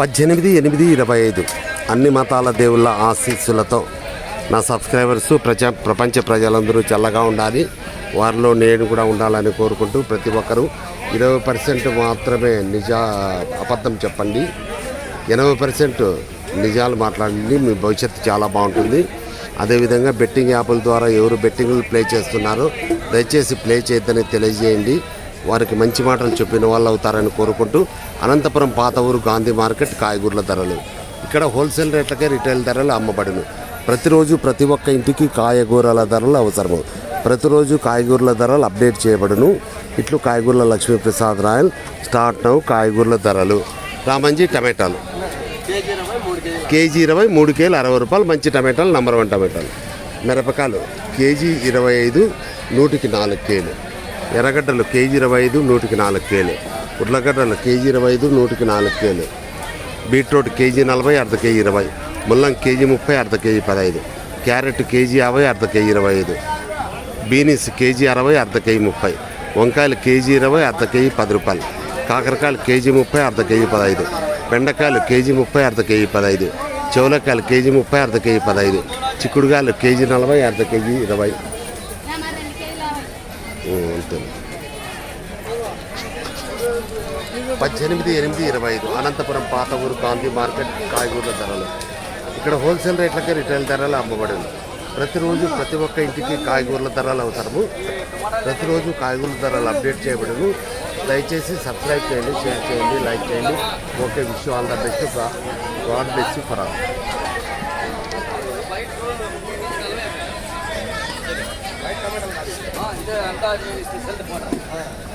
పద్దెనిమిది ఎనిమిది ఇరవై ఐదు. అన్ని మతాల దేవుళ్ళ ఆశీస్సులతో నా సబ్స్క్రైబర్స్ ప్రజ ప్రపంచ ప్రజలందరూ చల్లగా ఉండాలి. వారిలో నేను కూడా ఉండాలని కోరుకుంటూ ప్రతి ఒక్కరూ ఇరవై పర్సెంట్ మాత్రమే నిజా అబద్ధం చెప్పండి. ఎనభై పర్సెంట్ నిజాలు మాట్లాడండి. మీ భవిష్యత్తు చాలా బాగుంటుంది. అదేవిధంగా బెట్టింగ్ యాప్ల ద్వారా ఎవరు బెట్టింగ్లు ప్లే చేస్తున్నారో దయచేసి ప్లే చేయొద్దని తెలియజేయండి. వారికి మంచి మాటలు చెప్పిన వాళ్ళు అవుతారని కోరుకుంటూ అనంతపురం పాత ఊరు గాంధీ మార్కెట్ కాయగూరల ధరలు. ఇక్కడ హోల్సేల్ రేట్లకే రిటైల్ ధరలు అమ్మబడును. ప్రతిరోజు ప్రతి ఒక్క ఇంటికి కాయగూరల ధరలు అవసరము. ప్రతిరోజు కాయగూరల ధరలు అప్డేట్ చేయబడును. ఇట్లు కాయగూరల లక్ష్మీప్రసాద్ రాయల్ స్టార్ట్ నౌ కాయగూరల ధరలు. రామంజీ టమాటాలు. కేజీ ఇరవై మూడు కేలు అరవై రూపాయలు మంచి టమాటాలు నంబర్ వన్ టమాటాలు. మిరపకాయలు కేజీ ఇరవై ఐదు నూటికి నాలుగు కేలు. ఎర్రగడ్డలు కేజీ ఇరవై ఐదు నూటికి నాలుగు కేలు. ఉర్లగడ్డలు కేజీ ఇరవై ఐదు నూటికి నాలుగు కేలు. బీట్రూట్ కేజీ నలభై అర్ధ కేజీ ఇరవై. ముల్లం కేజీ ముప్పై అర్ధ కేజీ పదహైదు. క్యారెట్ కేజీ యాభై అర్ధ కేజీ ఇరవై ఐదు. బీనీస్ కేజీ అరవై అర్ధ కేజీ ముప్పై. వంకాయలు కేజీ ఇరవై అర్ధ కేజీ పది రూపాయలు. కాకరకాయలు కేజీ ముప్పై అర్ధ కేజీ పదహైదు. బెండకాయలు కేజీ ముప్పై అర్ధ కేజీ పదహైదు. చెవులకాయలు కేజీ ముప్పై అర్ధ కేజీ పదహైదు. చిక్కుడుకాయలు కేజీ నలభై అర్ధ కేజీ ఇరవై. అంతే పద్దెనిమిది ఎనిమిది ఇరవై ఐదు. అనంతపురం పాత ఊరు గాంధీ మార్కెట్ కాయగూరల ధరలు. ఇక్కడ హోల్సేల్ రేట్లకే రిటైల్ ధరలు అమ్మబడింది ప్రతిరోజు ప్రతి ఒక్క ఇంటికి కాయగూరల ధరలు అవసరము. ప్రతిరోజు కాయగూరల ధరలు అప్డేట్ చేయబడము దయచేసి సబ్స్క్రైబ్ చేయండి షేర్ చేయండి లైక్ చేయండి. Okay wish all the best. God best for all. வந்து அந்தாஜி செலுத்த போகிறேன்